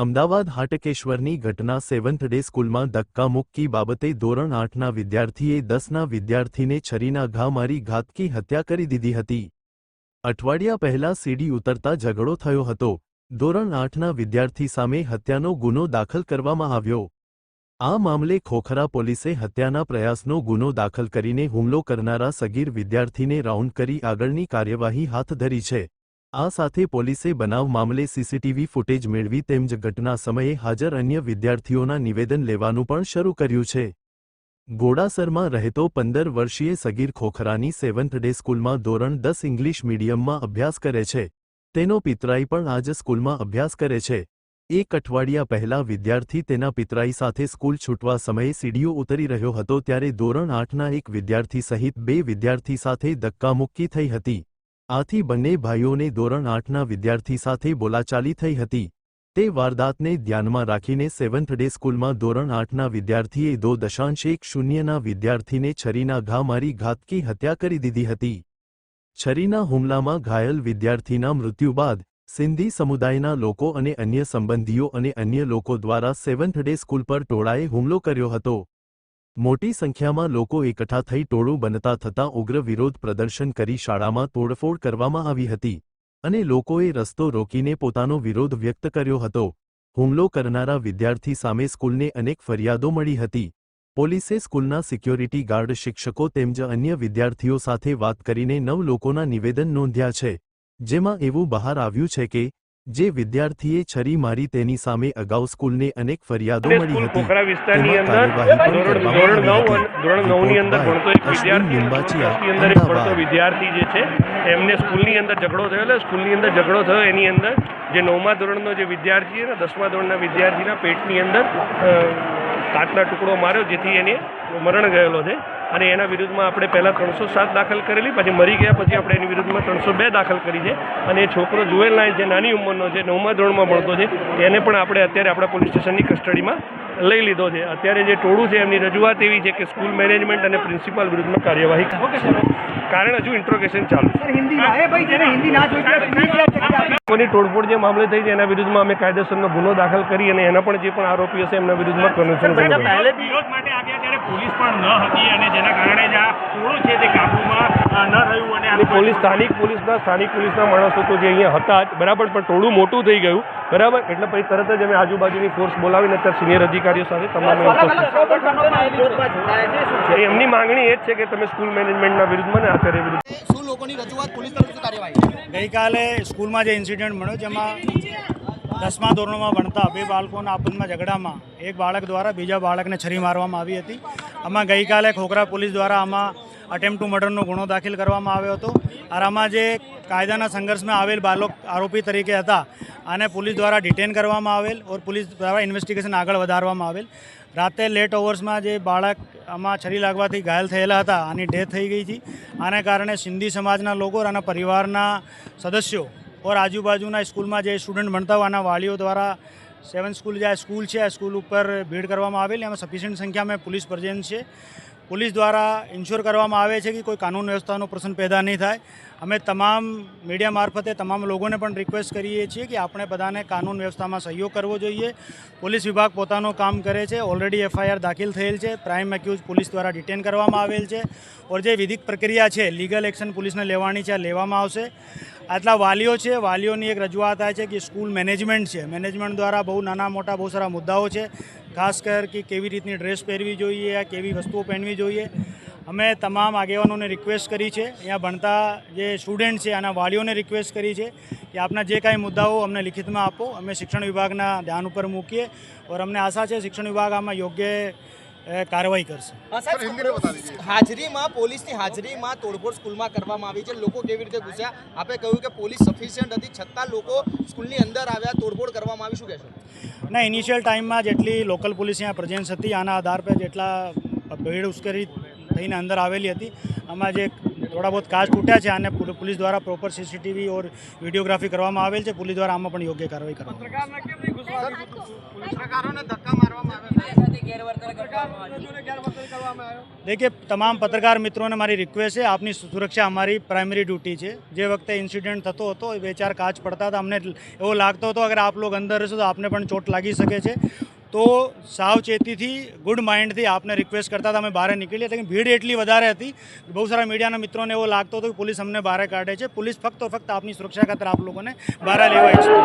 અમદાવાદ હાટકેશ્વરની ઘટના seventh day સ્કૂલમાં ધક્કામુક્કી બાબતે ધોરણ આઠના વિદ્યાર્થીએ દસના વિદ્યાર્થીને છરીના ઘા મારી ઘાતકી હત્યા કરી દીધી હતી. અઠવાડિયા પહેલા સીડી ઉતરતા ઝઘડો થયો હતો. ધોરણ આઠના વિદ્યાર્થી સામે હત્યાનો ગુનો દાખલ કરવામાં આવ્યો. આ મામલે ખોખરા પોલીસે હત્યાના પ્રયાસનો ગુનો દાખલ કરીને હુમલો કરનારા સગીર વિદ્યાર્થીને રાઉન્ડ કરી આગળની કાર્યવાહી હાથ ધરી છે. આ સાથે પોલીસે બનાવ મામલે સીસીટીવી ફૂટેજ મેળવી તેમજ ઘટના સમયે હાજર અન્ય વિદ્યાર્થીઓના નિવેદન લેવાનું પણ શરૂ કર્યું છે. ઘોડાસરમાં રહેતો પંદર વર્ષીય સગીર ખોખરાની સેવન્થ ડે સ્કૂલમાં ધોરણ દસ ઇંગ્લિશ મીડિયમમાં અભ્યાસ કરે છે. તેનો પિતરાઈ પણ આજ સ્કૂલમાં અભ્યાસ કરે છે. એક અઠવાડિયા પહેલા વિદ્યાર્થી તેના પિતરાઈ સાથે સ્કૂલ છૂટવા સમયે સીડીઓ ઉતરી રહ્યો હતો ત્યારે ધોરણ આઠના એક વિદ્યાર્થી સહિત બે વિદ્યાર્થી સાથે ધક્કામુક્કી થઈ હતી. આથી બંને ભાઈઓને ધોરણ આઠના વિદ્યાર્થી સાથે બોલાચાલી થઈ હતી. તે વારદાતને ધ્યાનમાં રાખીને સેવન્થ ડે સ્કૂલમાં ધોરણ આઠના વિદ્યાર્થીએ દો દશાંશ એક શૂન્યના વિદ્યાર્થીને છરીના ઘા મારી ઘાતકી હત્યા કરી દીધી હતી. છરીના હુમલામાં ઘાયલ વિદ્યાર્થીના મૃત્યુ બાદ સિંધી સમુદાયના લોકો અને અન્ય સંબંધીઓ અને અન્ય લોકો દ્વારા સેવન્થ ડે સ્કૂલ પર ટોળાએ હુમલો કર્યો હતો. મોટી સંખ્યામાં લોકો એકઠા થઈ ટોળું બનતા થતાં ઉગ્ર વિરોધ પ્રદર્શન કરી શાળામાં તોડફોડ કરવામાં આવી હતી અને લોકોએ રસ્તો રોકીને પોતાનો વિરોધ વ્યક્ત કર્યો હતો. હુમલો કરનારા વિદ્યાર્થી સામે સ્કૂલને અનેક ફરિયાદો મળી હતી. પોલીસે સ્કૂલના સિક્યોરિટી ગાર્ડ, શિક્ષકો તેમજ અન્ય વિદ્યાર્થીઓ સાથે વાત કરીને નવ લોકોના નિવેદન નોંધ્યા છે. જેમાં એવું બહાર આવ્યું છે કે જે વિદ્યાર્થીએ છરી મારી તેની સામે અગાઉ સ્કૂલને અનેક ફરિયાદો મળી હતી. ખોખરા વિસ્તારની અંદર ધોરણ 9 ધોરણ આવી નવ હતી. અને ધોરણ નવની અંદર ભણતો એક વિદ્યાર્થી લિંબાચિયા, અંદર ભણતો વિદ્યાર્થી જે છે એમને સ્કૂલની અંદર ઝઘડો થયો એટલે સ્કૂલની અંદર ઝઘડો થયો. એની અંદર જે નવમા ધોરણનો જે વિદ્યાર્થી છે ને દસમા ધોરણના વિદ્યાર્થીના પેટની અંદર કાચના ટુકડો માર્યો જેથી એને મરણ ગયેલો છે. અને એના વિરુદ્ધમાં આપણે પહેલાં ત્રણસો સાત દાખલ કરેલી, પછી મરી ગયા, પછી આપણે એની વિરુદ્ધમાં ત્રણસો બે દાખલ કરી છે. અને એ છોકરો જુએલ નાય જે નાની ઉંમરનો છે, નવમા ધોરણમાં ભણતો છે, તેને પણ આપણે અત્યારે આપણા પોલીસ સ્ટેશનની કસ્ટડીમાં લઈ લીધો છે. અત્યારે જે ટોળું છે એમની રજૂઆત એવી છે કે સ્કૂલ મેનેજમેન્ટ અને પ્રિન્સિપાલ વિરુદ્ધમાં કાર્યવાહી કારણ હજુ ઇન્ટ્રોગેશન ચાલુ છે. હિન્દી ના. એ ભાઈ જેને હિન્દી ના જોઈતી હોય ઇંગ્લિશ યાદ કરી આપે. લોકોની તોડફોડ જે મામલે થઈ છે એના વિરુદ્ધમાં અમે કાયદેસરનો ગુનો દાખલ કરી અને એના પણ જે પણ આરોપીઓ છે એમના વિરુદ્ધમાં કન્વેન્શન વિરોધ માટે આવ્યા ત્યારે પોલીસ પણ ન હતી અને જેના કારણે જ આ ટોળું છે તે કાબૂમાં અ, ન રહ્યું અને પોલીસ સ્થાનિક પોલીસના સ્થાનિક પોલીસના માણસો તો જે અહીંયા હતા જ બરાબર પણ ટોળું મોટું થઈ ગયું બરાબર એટલે પછી તરત જ અમે આજુબાજુની ફોર્સ બોલાવીને અત્યારે સિનિયર અધિકારીઓ સાથે તમામ એમની માંગણી એ જ છે કે તમે સ્કૂલ મેનેજમેન્ટના વિરુદ્ધમાં ને આચાર્ય વિરુદ્ધ શું લોકોની રજૂઆત પોલીસ તરફથી કાર્યવાહી ગઈકાલે સ્કૂલમાં જે ઇન્સિડન્ટ મળ્યો જેમાં દસમા ધોરણમાં ભણતા બે બાળકોના આપસમાં ઝઘડામાં એક બાળક દ્વારા બીજા બાળકને છરી મારવામાં આવી હતી આમાં ગઈકાલે ખોખરા પોલીસ દ્વારા આમાં અટેમ્પ ટુ મર્ડરનો ગુનો દાખલ કરવામાં આવ્યો હતો. આરામાં જે કાયદાના સંઘર્ષમાં આવેલ બાળક આરોપી તરીકે હતા, આને પોલીસ દ્વારા ડિટેન કરવામાં આવેલ ઓર પોલીસ દ્વારા ઇન્વેસ્ટિગેશન આગળ વધારવામાં આવેલ. રાતે લેટ ઓવર્સમાં જે બાળક આમાં છરી લાગવાથી ઘાયલ થયેલા હતા, આની ડેથ થઈ ગઈ હતી. આને કારણે સિંધી સમાજના લોકો અને પરિવારના સદસ્યો ઓર આજુબાજુના સ્કૂલમાં જે સ્ટુડન્ટ ભણતા હોય, આના વાલીઓ દ્વારા સેવન સ્કૂલ જે આ સ્કૂલ છે, આ સ્કૂલ ઉપર ભીડ કરવામાં આવેલી. એમાં સફિશિયન્ટ સંખ્યામાં પોલીસ પ્રેઝન્ટ છે. પોલીસ દ્વારા ઇન્શ્યોર કરવામાં આવે છે કે કોઈ કાનૂન વ્યવસ્થાનો પ્રશ્ન પેદા નહીં થાય. અમે તમામ મીડિયા મારફતે તમામ લોકોને પણ રિક્વેસ્ટ કરીએ છીએ કે આપણે બધાને કાનૂન વ્યવસ્થામાં સહયોગ કરવો જોઈએ. પોલીસ વિભાગ પોતાનું કામ કરે છે. ઓલરેડી એફઆઈઆર દાખલ થયેલ છે. પ્રાઇમ એક્યુઝ પોલીસ દ્વારા ડિટેન કરવામાં આવેલ છે. ઓર જે વિધિક પ્રક્રિયા છે લીગલ એક્શન પોલીસને લેવાની છે લેવામાં આવશે. આટલા વાલીઓ છે, વાલીઓની એક રજૂઆત થાય છે કે સ્કૂલ મેનેજમેન્ટ છે. મેનેજમેન્ટ દ્વારા બહુ નાના મોટા બહુ સારા મુદ્દાઓ છે. ખાસ કર કે કેવી રીતની ડ્રેસ પહેરવી જોઈએ કેવી વસ્તુઓ પહેરવી જોઈએ. અમે તમામ આગેવાનોને રિક્વેસ્ટ કરી છે. અહીંયા ભણતા જે સ્ટુડન્ટ છે આના વાલીઓને રિક્વેસ્ટ કરી છે કે આપના જે કાંઈ મુદ્દાઓ અમને લિખિતમાં આપો. અમે શિક્ષણ વિભાગના ધ્યાન ઉપર મૂકીએ ઓર અમને આશા છે શિક્ષણ વિભાગ આમાં યોગ્ય કાર્યવાહી કરશે. હાજરીમાં પોલીસની હાજરીમાં તોડફોડ સ્કૂલમાં કરવામાં આવી છે. લોકો કેવી રીતે ઘૂસ્યા? આપે કહ્યું કે પોલીસ સફિશિયન્ટ હતી છતાં લોકો સ્કૂલની અંદર આવ્યા તોડફોડ કરવામાં આવી. શું કહેશો? ના ઇનિશિયલ ટાઈમમાં જેટલી લોકલ પોલીસ અહીંયા પ્રેઝન્સ હતી આના આધાર પર જેટલા ભીડ ઉશ્કેરી થઈને અંદર આવેલી હતી. આમાં જે થોડા બહુ કાચ તૂટ્યા છે અને પોલીસ દ્વારા પ્રોપર સીસીટીવી ઓર વિડીયોગ્રાફી કરવામાં આવેલ છે. પોલીસ દ્વારા આમાં પણ યોગ્ય કાર્યવાહી કરવામાં દેખીએ તમામ પત્રકાર મિત્રોને મારી રિક્વેસ્ટ છે આપની સુરક્ષા અમારી પ્રાઇમરી ડ્યુટી છે. જે વખતે ઇન્સિડન્ટ થતો હતો એ બે ચાર કાચ પડતા હતા. અમને એવો લાગતો હતો અગર આપ લોકો અંદર રહેશો તો આપને પણ ચોટ લાગી શકે છે. તો સાવચેતીથી ગુડ માઇન્ડથી આપને રિક્વેસ્ટ કરતા હતા. અમે બહાર નીકળીએ લેકિન ભીડ એટલી વધારે હતી બહુ સારા મીડિયાના મિત્રોને એવો લાગતો હતો કે પોલીસ અમને બહાર કાઢે છે. પોલીસ ફક્ત ફક્ત આપની સુરક્ષા ખાતર આપ લોકોને બહાર લેવા ઈચ્છતી.